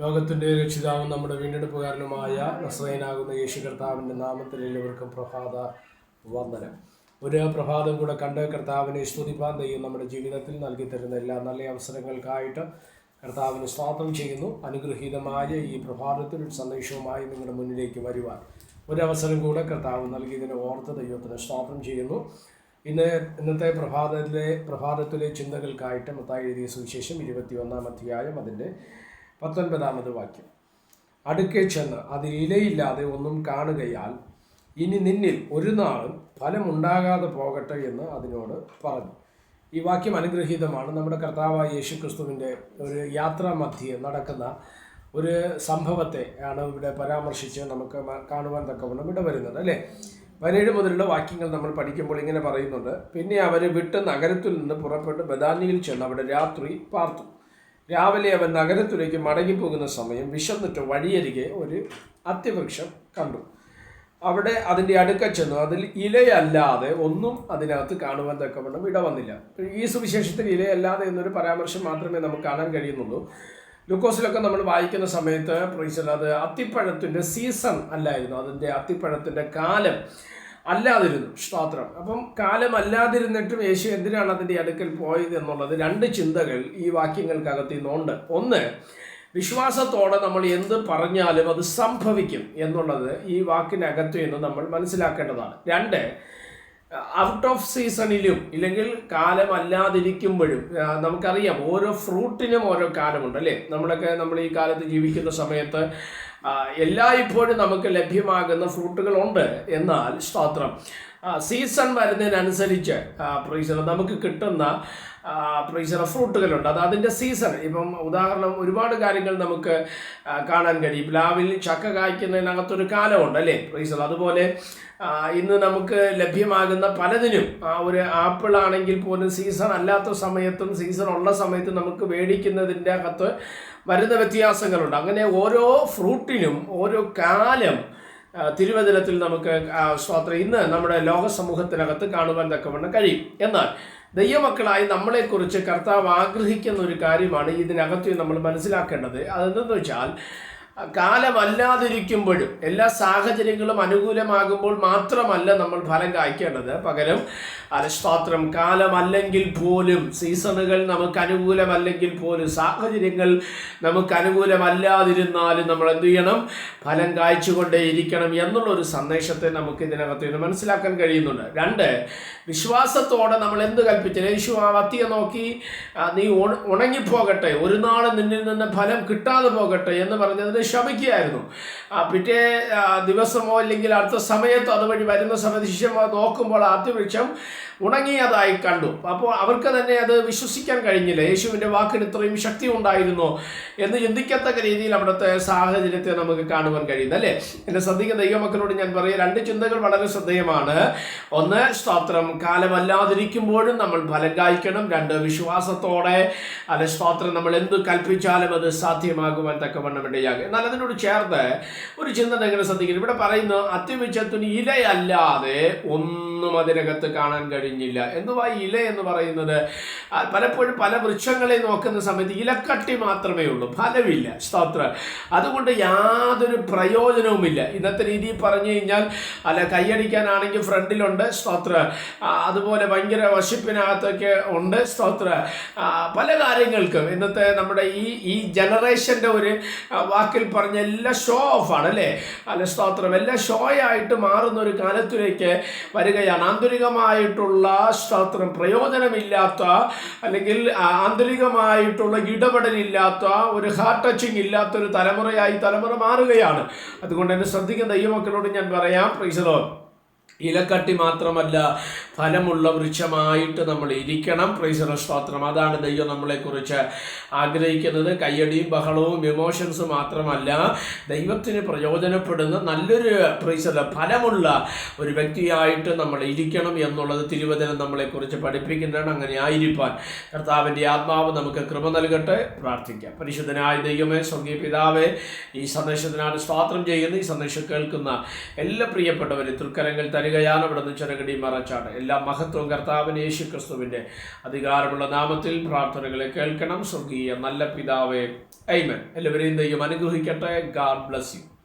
ലോകത്തിന്റെ രക്ഷിതാവും നമ്മുടെ വീണ്ടെടുപ്പുകാരനുമായ നസ്രൈനാകുന്ന യേശു കർത്താവിന്റെ നാമത്തിൽ എല്ലാവർക്കും പ്രഭാത വന്ദനം. ഒരു പ്രഭാതം കൂടെ കണ്ട് കർത്താവിനെ സ്തുതിപ്പാൻ ദൈവം നമ്മുടെ ജീവിതത്തിൽ നൽകി തരുന്ന എല്ലാ നല്ല അവസരങ്ങൾക്കായിട്ട് കർത്താവിന് സ്തോത്രം ചെയ്യുന്നു. അനുഗ്രഹീതമായ ഈ പ്രഭാതത്തിൽ ഒരു സന്ദേശവുമായി നിങ്ങളുടെ മുന്നിലേക്ക് വരുവാൻ ഒരവസരം കൂടെ കർത്താവ് നൽകിയതിനെ ഓർത്ത് ദൈവത്തിന് സ്തോത്രം ചെയ്യുന്നു. ഇന്ന് ഇന്നത്തെ പ്രഭാതത്തിലെ പ്രഭാതത്തിലെ ചിന്തകൾക്കായിട്ട് മത്തായി എഴുതിയ സുവിശേഷം ഇരുപത്തി ഒന്നാം അധ്യായം അതിന്റെ പത്തൊൻപതാമത് വാക്യം. അടുക്കെ ചെന്ന് അതിൽ ഇലയില്ലാതെ ഒന്നും കാണുകയാൽ ഇനി നിന്നിൽ ഒരു നാളും ഫലമുണ്ടാകാതെ പോകട്ടെ എന്ന് അതിനോട് പറഞ്ഞു. ഈ വാക്യം അനുഗ്രഹീതമാണ്. നമ്മുടെ കർത്താവായ യേശു ക്രിസ്തുവിന്റെ ഒരു യാത്രാ മധ്യേ നടക്കുന്ന ഒരു സംഭവത്തെ ആണ് ഇവിടെ പരാമർശിച്ച് നമുക്ക് കാണുവാൻ തക്കവണ്ണം ഇവിടെ വരുന്നത് അല്ലേ? പതിനേഴ് മുതലുള്ള വാക്യങ്ങൾ നമ്മൾ പഠിക്കുമ്പോൾ ഇങ്ങനെ പറയുന്നുണ്ട്. പിന്നെ അവർ വിട്ട് നഗരത്തിൽ നിന്ന് പുറപ്പെട്ട് ബദാനിയിൽ ചെന്ന് അവിടെ രാത്രി പാർത്തു. രാവിലെ അവൻ നഗരത്തിലേക്ക് മടങ്ങിപ്പോകുന്ന സമയം വിശന്നിട്ട് വഴിയരികെ ഒരു അത്യവൃക്ഷം കണ്ടു. അവിടെ അതിന്റെ അടുക്ക ചെന്നു. അതിൽ ഇലയല്ലാതെ ഒന്നും അതിനകത്ത് കാണുവാൻ തക്കവണ്ണം ഇടവന്നില്ല. ഈ സുവിശേഷത്തിൽ ഇലയല്ലാതെ എന്നൊരു പരാമർശം മാത്രമേ നമുക്ക് കാണാൻ കഴിയുന്നുള്ളൂ. ലുക്കോസിലൊക്കെ നമ്മൾ വായിക്കുന്ന സമയത്ത് പ്രൊഫീസർ അത് അത്തിപ്പഴത്തിന്റെ സീസൺ അല്ലായിരുന്നു. അതിന്റെ അത്തിപ്പഴത്തിന്റെ കാലം. അല്ലാതിരുന്നു. സ്തോത്രം. അപ്പം കാലം അല്ലാതിരുന്നിട്ടും യേശു എന്തിനാണ് അതിന്റെ അടുക്കൽ പോയത് എന്നുള്ളത് രണ്ട് ചിന്തകൾ ഈ വാക്യങ്ങൾക്കകത്ത് നിന്നുണ്ട് ഒന്ന് വിശ്വാസത്തോടെ നമ്മൾ എന്ത് പറഞ്ഞാലും അത് സംഭവിക്കും എന്നുള്ളത് ഈ വാക്കിനകത്ത് നിന്ന് നമ്മൾ മനസ്സിലാക്കേണ്ടതാണ്. രണ്ട് ഔട്ട് ഓഫ് സീസണിലും ഇല്ലെങ്കിൽ കാലം അല്ലാതിരിക്കുമ്പോഴും നമുക്കറിയാം ഓരോ ഫ്രൂട്ടിനും ഓരോ കാലമുണ്ട് അല്ലേ? നമ്മളൊക്കെ നമ്മൾ ഈ കാലത്ത് ജീവിക്കുന്ന സമയത്ത് എല്ലായ്പ്പോഴും നമുക്ക് ലഭ്യമാകുന്ന ഫ്രൂട്ടുകളുണ്ട്. എന്നാൽ സ്തോത്രം. സീസൺ വരുന്നതിനനുസരിച്ച് നമുക്ക് കിട്ടുന്ന പ്രീസർ ഫ്രൂട്ടുകളുണ്ട് അത് അതിന്റെ സീസൺ ഇപ്പം ഉദാഹരണം ഒരുപാട് കാര്യങ്ങൾ നമുക്ക് കാണാൻ കഴിയും. പ്ലാവിൽ ചക്ക കായ്ക്കുന്നതിനകത്തൊരു കാലമുണ്ട് അല്ലേ പ്രൈസർ അതുപോലെ ഇന്ന് നമുക്ക് ലഭ്യമാകുന്ന പലതിനും ആ ഒരു ആപ്പിൾ ആണെങ്കിൽ പോലും സീസൺ അല്ലാത്ത സമയത്തും സീസൺ ഉള്ള സമയത്തും നമുക്ക് മേടിക്കുന്നതിന്റെ അകത്ത് വരുന്ന വ്യത്യാസങ്ങളുണ്ട്. അങ്ങനെ ഓരോ ഫ്രൂട്ടിനും ഓരോ കാലം തിരുവനന്തപുരത്തിൽ നമുക്ക് സ്വാത്രം ഇന്ന് നമ്മുടെ ലോക സമൂഹത്തിനകത്ത് കാണുവാൻ തക്കവണ്ണം കഴിയും. എന്നാൽ ദൈവമക്കളായി നമ്മളെക്കുറിച്ച് കർത്താവ് ആഗ്രഹിക്കുന്ന ഒരു കാര്യമാണ് ഇതിനകത്ത് നമ്മൾ മനസ്സിലാക്കേണ്ടത്. അതെന്തെന്ന് വെച്ചാൽ കാലമല്ലാതിരിക്കുമ്പോഴും എല്ലാ സാഹചര്യങ്ങളും അനുകൂലമാകുമ്പോൾ മാത്രമല്ല നമ്മൾ ഫലം കായ്ക്കേണ്ടത്. പകരം അലസ്തോത്രം കാലമല്ലെങ്കിൽ പോലും സീസണുകൾ നമുക്ക് അനുകൂലമല്ലെങ്കിൽ പോലും സാഹചര്യങ്ങൾ നമുക്ക് അനുകൂലമല്ലാതിരുന്നാലും നമ്മൾ എന്ത് ചെയ്യണം? ഫലം കായ്ച്ചുകൊണ്ടേയിരിക്കണം എന്നുള്ള ഒരു സന്ദേശത്തെ നമുക്ക് ഇതിനകത്ത് നിന്ന് മനസ്സിലാക്കാൻ കഴിയുന്നുണ്ട്. രണ്ട് വിശ്വാസത്തോടെ നമ്മൾ എന്ത് കൽപ്പിച്ചു? യേശു ആ വത്തിയെ നോക്കി നീ ഉണ- ഉണങ്ങിപ്പോകട്ടെ ഒരു നാൾ നിന്നിൽ നിന്ന് ഫലം കിട്ടാതെ പോകട്ടെ എന്ന് പറഞ്ഞതിന് ശമിക്കുകയായിരുന്നു പിറ്റേ ദിവസമോ അല്ലെങ്കിൽ അടുത്ത സമയത്തോ അതുവഴി വരുന്ന സമയത്ത് ശിഷ്യന്മാർ നോക്കുമ്പോൾ ആദ്യവൃക്ഷം ഉണങ്ങിയതായി കണ്ടു. അപ്പോൾ അവർക്ക് തന്നെ അത് വിശ്വസിക്കാൻ കഴിഞ്ഞില്ല. യേശുവിന്റെ വാക്കിന് ഇത്രയും ശക്തി ഉണ്ടായിരുന്നു എന്ന് ചിന്തിക്കത്തക്ക രീതിയിൽ അവിടുത്തെ സാഹചര്യത്തെ നമുക്ക് കാണുവാൻ കഴിയുന്നു അല്ലേ? എന്റെ ശ്രദ്ധിക്കുന്ന ദൈവമക്കളോട് ഞാൻ പറയുക രണ്ട് ചിന്തകൾ വളരെ ശ്രദ്ധേയമാണ്. ഒന്ന് സ്തോത്രം. കാലമല്ലാതിരിക്കുമ്പോഴും നമ്മൾ ഫലം കായ്ക്കണം. രണ്ട് വിശ്വാസത്തോടെ അല്ലെ സ്തോത്രം നമ്മൾ എന്ത് കൽപ്പിച്ചാലും അത് സാധ്യമാകുവാൻ തക്കവണ്ണം ഇടയാകും. എന്നാൽ ചേർത്ത് ഒരു ചിന്ത എങ്ങനെ ശ്രദ്ധിക്കുന്നു. ഇവിടെ പറയുന്നു അത്യവിച്ചത്തിന് ഇലയല്ലാതെ ഒന്നും അതിനകത്ത് കാണാൻ കഴിഞ്ഞില്ല. എന്തുവാ ഇല എന്ന് പറയുന്നത്? പലപ്പോഴും പല വൃക്ഷങ്ങളെ നോക്കുന്ന സമയത്ത് ഇലക്കട്ടി മാത്രമേ ഉള്ളൂ. ഫലമില്ല. സ്തോത്ര. അതുകൊണ്ട് യാതൊരു പ്രയോജനവുമില്ല. ഇന്നത്തെ രീതിയിൽ പറഞ്ഞു കഴിഞ്ഞാൽ അല്ല കൈയടിക്കാനാണെങ്കിൽ ഫ്രണ്ടിലുണ്ട് സ്തോത്ര. അതുപോലെ ഭയങ്കര വശിപ്പിനകത്തൊക്കെ ഉണ്ട് സ്തോത്ര. പല കാര്യങ്ങൾക്കും ഇന്നത്തെ നമ്മുടെ ഈ ഈ ജനറേഷന്റെ ഒരു വാക്കിൽ പറഞ്ഞ എല്ലാ ഷോ ഓഫ് ആണ് അല്ലേ? അല്ല സ്തോത്രം എല്ലാം ഷോ ആയിട്ട് മാറുന്ന ഒരു കാലത്തിലേക്ക് വരികയാണ്. ആന്തരികമായിട്ടുള്ള സ്തോത്രം പ്രയോജനമില്ലാത്ത അല്ലെങ്കിൽ ആന്തരികമായിട്ടുള്ള ഇടപെടലില്ലാത്ത ഒരു ഹാർട്ട് ടച്ചിങ് ഇല്ലാത്ത ഒരു തലമുറയായി തലമുറ മാറുകയാണ്. അതുകൊണ്ട് എന്നെ ശ്രദ്ധിക്കുന്ന ദൈവമക്കളോട് ഞാൻ പറയാം പ്രീസറോ ഇലക്കട്ടി മാത്രമല്ല ഫലമുള്ള വൃക്ഷമായിട്ട് നമ്മൾ ഇരിക്കണം. പ്രൈസറ സ്തോത്രം അതാണ് ദൈവം നമ്മളെക്കുറിച്ച് ആഗ്രഹിക്കുന്നത്. കയ്യടിയും ബഹളവും ഇമോഷൻസ് മാത്രമല്ല ദൈവത്തിന് പ്രയോജനപ്പെടുന്ന നല്ലൊരു പ്രൈസറ ഫലമുള്ള ഒരു വ്യക്തിയായിട്ട് നമ്മൾ ഇരിക്കണം എന്നുള്ളത് തിരുവചനം നമ്മളെക്കുറിച്ച് പഠിപ്പിക്കുന്നതാണ്. അങ്ങനെ ആയിരിക്കാൻ കർത്താവിന്റെ ആത്മാവ് നമുക്ക് കൃപ നൽകട്ടെ. പ്രാർത്ഥിക്കാം. പരിശുദ്ധനായ ദൈവമേ സ്വർഗീയ പിതാവേ ഈ സന്ദേശത്തിനാണ് സ്വാത്രം ചെയ്യുന്ന ഈ സന്ദേശം കേൾക്കുന്ന എല്ലാ പ്രിയപ്പെട്ടവരും തൃക്കരങ്ങൾ തരി വരികയാണ് നിന്ന് ചെറുകടി മറച്ചാണ്. എല്ലാ മഹത്വവും കർത്താവിന് യേശു ക്രിസ്തുവിന്റെ അധികാരമുള്ള നാമത്തിൽ പ്രാർത്ഥനകളെ കേൾക്കണം. സ്വർഗീയ നല്ല പിതാവേ ഐമൻ എല്ലാവരെയും ദൈവം അനുഗ്രഹിക്കട്ടെ. God bless you